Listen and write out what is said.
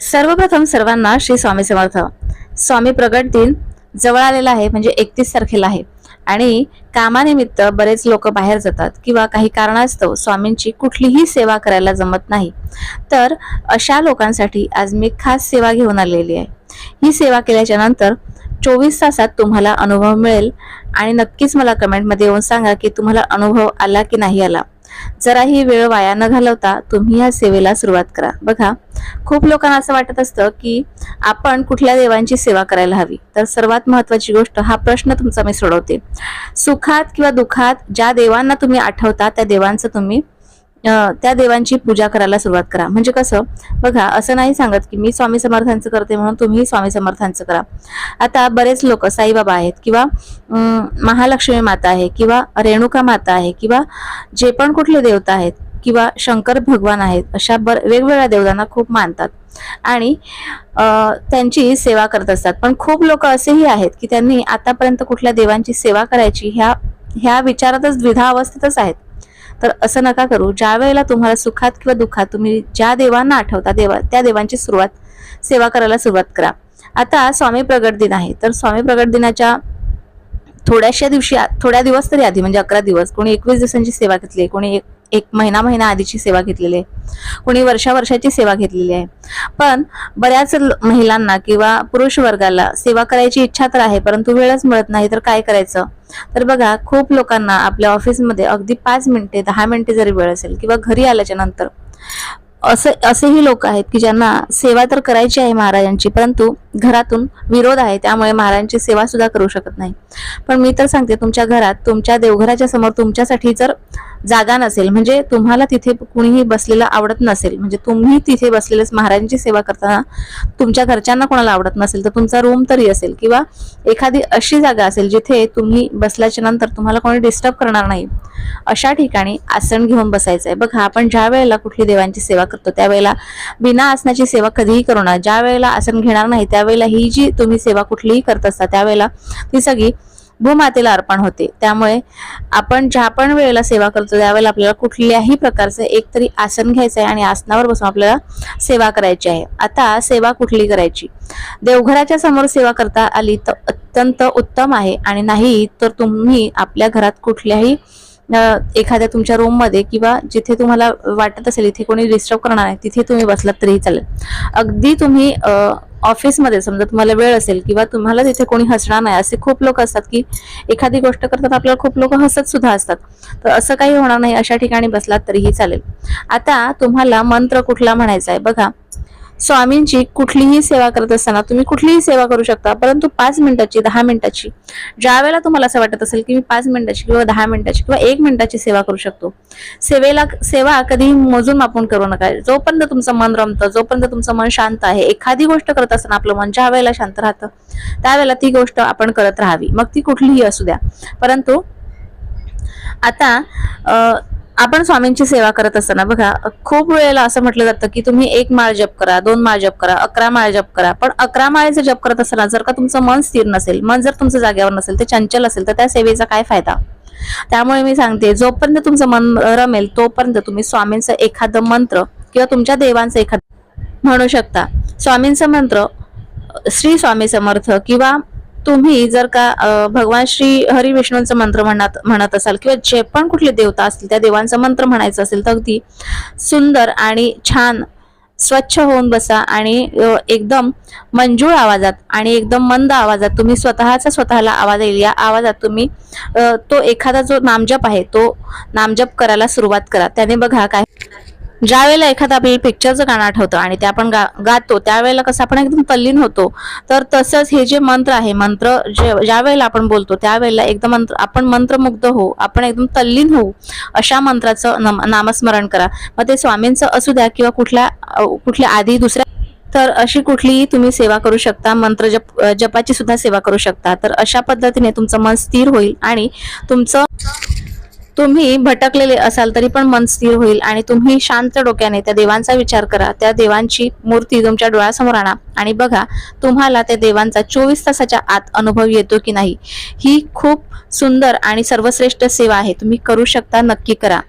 सर्वप्रथम सर्वांना श्री स्वामी समर्थ. स्वामी प्रगट दिन जवळ आलेला आहे म्हणजे एकतीस तारखेला आहे. आणि कामानिमित्त बरेच लोक बाहेर जातात किंवा काही कारणास्तव स्वामींची कुठलीही सेवा करायला जमत नाही. तर अशा लोकांसाठी आज मी खास सेवा घेऊन आलेली आहे. ही सेवा केल्याच्यानंतर चोवीस तासात तुम्हाला अनुभव मिळेल. आणि नक्कीच मला कमेंटमध्ये येऊन सांगा की तुम्हाला अनुभव आला की नाही आला. जराही वेळ वाया न घालवता तुम्ही या सेवेला सुरुवात करा. बघा खूप लोकांना असं वाटत असतं की आपण कुठल्या देवांची सेवा करायला हवी. तर सर्वात महत्वाची गोष्ट हा प्रश्न तुमचा मी सोडवते. सुखात किंवा दुखात ज्या देवांना तुम्ही आठवता त्या देवांचं तुम्ही त्या देवांची पूजा करायला सुरुवात करा. म्हणजे कसं बघा असं नाही सांगत की मी स्वामी समर्थांचं करते म्हणून तुम्ही स्वामी समर्थांचं करा. आता बरेच लोक साईबाबा आहेत किंवा महालक्ष्मी माता आहे किंवा रेणुका माता आहे किंवा जे पण कुठले देवता आहेत किंवा शंकर भगवान आहेत अशा बर वेगवेगळ्या देवतांना खूप मानतात. आणि त्यांची सेवा करत असतात. पण खूप लोक असेही आहेत की त्यांनी आतापर्यंत कुठल्या देवांची सेवा करायची ह्या ह्या विचारातच द्विधा अवस्थेतच आहेत. तर असं नका करू. ज्या वेळेला तुम्हाला सुखात किंवा दुःखात तुम्ही ज्या देवांना आठवता देवा त्या देवांची सुरुवात सेवा करायला सुरुवात करा. आता स्वामी प्रगट दिन आहे. तर स्वामी प्रगट दिनाच्या थोड्याशा दिवशी थोड्या दिवस तरी आधी म्हणजे अकरा दिवस. कोणी एकवीस दिवसांची सेवा घेतली आहे कोणी एक एक महिना महिना आधीची सेवा घेतलेली आहे. कोणी वर्षा वर्षाची सेवा घेतलेली आहे. पण बऱ्याच महिलांना किंवा पुरुष वर्गाला सेवा करायची इच्छा तर आहे परंतु वेळच मिळत नाही तर काय करायचं? तर बघा खूप लोकांना आपल्या ऑफिसमध्ये अगदी पाच मिनिटे दहा मिनिटे जरी वेळ असेल किंवा घरी आल्याच्यानंतर असे असेही लोक आहेत की ज्यांना सेवा तर करायची आहे महाराजांची परंतु घरातून विरोध आहे त्यामुळे महाराजांची सेवा सुद्धा करू शकत नाही. पण मी तर सांगते तुमच्या घरात तुमच्या देवघराच्या समोर तुमच्यासाठी जर जागा नसेल म्हणजे तुम्हाला तिथे कुणीही बसलेलं आवडत नसेल म्हणजे तुम्ही तिथे बसलेलेच महाराजांची सेवा करताना तुमच्या घरच्यांना कोणाला आवडत नसेल तर तुमचा रूम तरी असेल किंवा एखादी अशी जागा असेल जिथे तुम्ही बसल्याच्या नंतर तुम्हाला कोणी डिस्टर्ब करणार नाही. अशा ठिकाणी आसन घेऊन बसायचं आहे. बघा आपण ज्या वेळेला कुठली देवांची सेवा करतो त्यावेळेला बिना आसनाची सेवा कधीही करू नका. ज्या वेळेला आसन घेणार नाही त्यावेळेला ही जी तुम्ही सेवा कुठलीही करत असता त्यावेळेला ती सगळी भूमातेला अर्पण होते. त्यामुळे आपण ज्या पण वेळेला सेवा करतो त्यावेळेला आपल्याला कुठल्याही प्रकारचं एक तरी आसन घ्यायचं आहे आणि आसनावर बसून आपल्याला सेवा करायची आहे. आता सेवा कुठली करायची? देवघराच्या समोर सेवा करता आली तर अत्यंत उत्तम आहे आणि नाही तर तुम्ही आपल्या घरात कुठल्याही एखाद्या तुमच्या रूममध्ये किंवा जिथे तुम्हाला वाटत असेल इथे कोणी डिस्टर्ब करणार नाही तिथे तुम्ही बसलात तरीही चालेल. अगदी तुम्ही ऑफिसमध्ये समजा तुम्हाला वेळ असेल किंवा तुम्हाला तिथे कोणी हसणार नाही असे खूप लोक असतात की एखादी गोष्ट करतात आपल्याला खूप लोक हसत सुद्धा असतात. तर असं काही होणार नाही अशा ठिकाणी बसलात तरीही चालेल. आता तुम्हाला मंत्र कुठला म्हणायचा आहे? बघा स्वामींची कुठलीही सेवा करत असताना तुम्ही कुठलीही सेवा करू शकता परंतु पाच मिनिटाची दहा मिनिटाची. ज्या वेळेला तुम्हाला असं वाटत असेल की मी पाच मिनिटाची किंवा दहा मिनिटाची किंवा एक मिनिटाची सेवा करू शकतो सेवेला सेवा कधीही मोजून मापून करू नका. जोपर्यंत तुमचं मन रमतं जोपर्यंत तुमचं मन शांत आहे एखादी गोष्ट करत असताना आपलं मन ज्या वेळेला शांत राहतं त्यावेळेला ती गोष्ट आपण करत राहावी. मग ती कुठलीही असू द्या. परंतु आता अं, आपण स्वामींची सेवा करत असताना बघा खूप वेळेला असं म्हटलं जातं की तुम्ही एक माळ जप करा दोन माळ जप करा अकरा माळ जप करा. पण अकरा माळेचं जप करत असताना जर का तुमचं मन स्थिर नसेल मन जर तुमचं जागेवर नसेल ते चंचल असेल तर त्या सेवेचा काय फायदा? त्यामुळे मी सांगते जोपर्यंत तुमचं मन रमेल तोपर्यंत तुम्ही स्वामींचं एखादं मंत्र किंवा तुमच्या देवांचं एखादं म्हणू शकता. स्वामींचं मंत्र श्री स्वामी समर्थ किंवा तुम्ही जर का भगवान श्री हरी विष्णूंचं मंत्र म्हणत म्हणत असाल किंवा जे पण कुठले देवता असतील त्या देवांचं मंत्र म्हणायचं असेल तर अगदी सुंदर आणि छान स्वच्छ होऊन बसा आणि एकदम मंजूळ आवाजात आणि एकदम मंद आवाजात तुम्ही स्वतःचा स्वतःला आवाज येईल. या आवाजात तुम्ही तो एखादा जो नामजप आहे तो नामजप करायला सुरुवात करा. त्याने बघा काय ज्या वेळेला एखादं आपल्याला पिक्चरचं गाणं आठवतं आणि ते आपण गा गातो त्यावेळेला कसं आपण एकदम तल्लीन होतो. तर तसंच हे जे मंत्र आहे मंत्र जे ज्या वेळेला आपण बोलतो त्यावेळेला एकदम मंत्र आपण मंत्रमुग्ध होऊ आपण एकदम तल्लीन होऊ अशा मंत्राचं नम नामस्मरण करा. मग ते स्वामींचं असू द्या किंवा कुठल्या कुठल्या आधी दुसऱ्या तर अशी कुठलीही तुम्ही सेवा करू शकता मंत्र जप जपाची सुद्धा सेवा करू शकता. तर अशा पद्धतीने तुमचं मन स्थिर होईल आणि तुमचं तुम्ही भटकलेले असाल तरी पण मन स्थिर होईल आणि तुम्ही शांत डोक्याने त्या देवांचा विचार करा. त्या देवांची मूर्ती तुमच्या डोळ्यासमोर आणा आणि बघा तुम्हाला त्या देवांचा चोवीस तासाच्या आत अनुभव येतो की नाही. ही खूप सुंदर आणि सर्वश्रेष्ठ सेवा आहे. तुम्ही करू शकता नक्की करा.